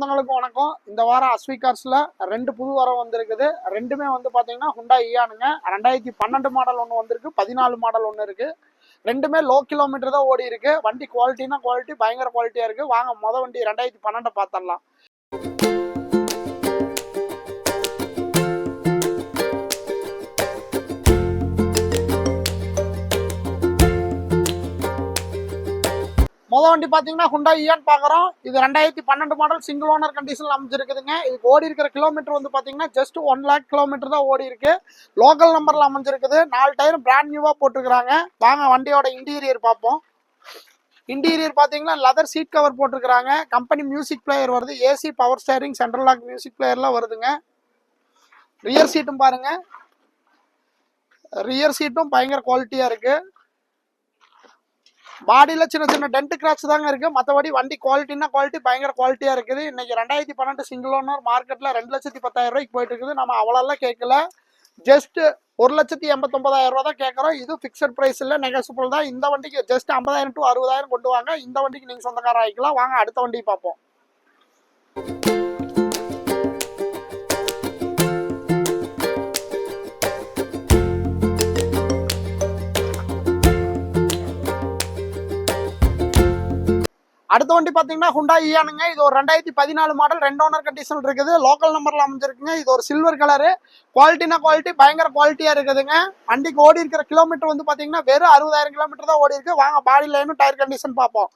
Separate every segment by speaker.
Speaker 1: சொந்தங்களுக்கும் வணக்கம். இந்த வாரம் அஸ்விகார்ஸ்ல ரெண்டு புது வாரம் வந்திருக்குது. ரெண்டுமே வந்து பாத்தீங்கன்னா ஹுண்டா இயானுங்க ரெண்டாயிரத்தி பன்னெண்டு மாடல் ஒன்று வந்திருக்கு. பதினாலு மாடல் ஒன்று இருக்கு. ரெண்டுமே லோ கிலோமீட்டர் தான் ஓடி இருக்கு. வண்டி குவாலிட்டினா குவாலிட்டி பயங்கர குவாலிட்டியா இருக்கு. வாங்க மொத வண்டி ரெண்டாயிரத்தி பன்னெண்டு பார்த்துடலாம். முத வண்டி பார்த்தீங்கன்னா ஹுண்டா இயான் பார்க்குறோம் இது ரெண்டாயிரத்தி பன்னெண்டு மாடல் சிங்கிள் ஓனர் கண்டிஷனில் அமைஞ்சிருக்குதுங்க. இதுக்கு ஓடி இருக்கிற கிலோமீட்டர் வந்து பார்த்தீங்கன்னா ஜஸ்ட் ஒன் லேக் கிலோமீட்டர் தான் ஓடி இருக்கு. லோக்கல் நம்பரில் அமைஞ்சிருக்குது. நாலு டயர் பிராண்ட் நியூவாக போட்டிருக்கிறாங்க. வாங்க வண்டியோட இன்டீரியர் பார்ப்போம். இன்டீரியர் பார்த்தீங்கன்னா லெதர் சீட் கவர் போட்டிருக்கிறாங்க. கம்பெனி மியூசிக் பிளேயர் வருது. AC power steering central lock music பிளேயர்லாம் வருதுங்க. ரியர் சீட்டும் பாருங்க. ரியர் சீட்டும் பயங்கர குவாலிட்டியாக இருக்குது பாடியில் சின்ன சின்ன டென்ட் கிராச் தாங்க இருக்குது மற்றபடி வண்டி குவாலிட்டினா குவாலிட்டி பயங்கர குவாலிட்டியாக இருக்குது. இன்றைக்கி ரெண்டாயிரத்தி பன்னெண்டு சிங்கிள் ஓனர் மார்க்கெட்டில் ரெண்டு லட்சத்தி பத்தாயிரம் ரூபாய்க்கு போயிட்டு இருக்குது நம்ம அவ்வளோலாம் கேட்கல. ஜஸ்ட் ஒரு லட்சத்தி எண்பத்தொம்பதாயிரம் ரூபா தான் கேட்குறோம். இது ஃபிக்ஸட் ப்ரைஸ் இல்லை நெகசிபிள் தான். இந்த வண்டிக்கு ஜஸ்ட் ஐம்பதாயிரம் டு அறுபதாயிரம் கொண்டு வாங்க. இந்த வண்டிக்கு நீங்கள் சொந்தக்காரர் ஆகிக்கலாம் வாங்க அடுத்த வண்டி பார்ப்போம். அடுத்த வண்டி பார்த்தீங்கன்னா ஹுண்டா இயானுங்க இது ஒரு ரெண்டாயிரத்தி பதினாலு மாடல் ரெண்டு ஓனர் கண்டிஷன் இருக்குது. லோக்கல் நம்பரில் அமைஞ்சிருக்குங்க. இது ஒரு சில்வர் கலரு குவாலிட்டினா குவாலிட்டி பயங்கர குவாலிட்டியாக இருக்குதுங்க. வண்டிக்கு ஓடி இருக்கிற கிலோமீட்டர் வந்து பார்த்தீங்கன்னா வெறும் அறுபதாயிரம் கிலோமீட்டர் தான் ஓடி இருக்கு. வாங்க பாடி லைனும் டயர் கண்டிஷன் பார்ப்போம்.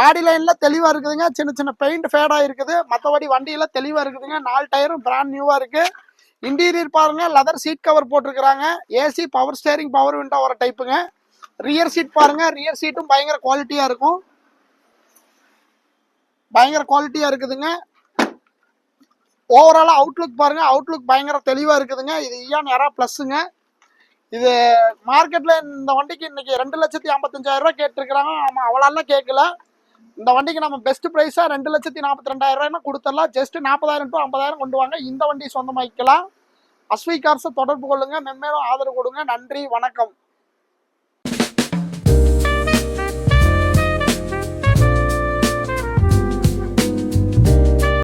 Speaker 1: பாடி லைனில் தெளிவாக இருக்குதுங்க. சின்ன சின்ன பெயிண்ட் ஃபேடாக இருக்குது மற்றபடி வண்டியில் தெளிவாக இருக்குதுங்க. நாலு டயரும் பிராண்ட் நியூவாக இருக்குது இன்டீரியர் பாருங்க. லெதர் சீட் கவர் போட்டிருக்கிறாங்க. AC power steering power window வர டைப்புங்க ரியர் சீட் பாருங்க. ரியர் சீட்டும் பயங்கர குவாலிட்டியாக இருக்கும். பயங்கர குவாலிட்டியாக இருக்குதுங்க. ஓவராலாக அவுட்லுக் பாருங்க. அவுட்லுக் பயங்கர தெளிவாக இருக்குதுங்க. இது ஏன் யாரா ப்ளஸ்ஸுங்க இது மார்க்கெட்டில் இந்த வண்டிக்கு இன்றைக்கி ரெண்டு லட்சத்தி ஐம்பத்தஞ்சாயிரரூவா கேட்டிருக்கிறாங்க. நம்ம அவ்வளோலாம் கேட்கல இந்த வண்டிக்கு நம்ம பெஸ்ட் ப்ரைஸாக ரெண்டு லட்சத்தி நாற்பத்தி ரெண்டாயிரம் கொடுத்துடலாம். ஜஸ்ட் நாற்பதாயிரம் டு ஐம்பதாயிரம் கொண்டு வாங்க. இந்த வண்டி சொந்தமாக்கலாம் அஸ்வி கார்ஸை தொடர்பு கொள்ளுங்கள் மென்மேலும் ஆதரவு கொடுங்க. நன்றி. வணக்கம்.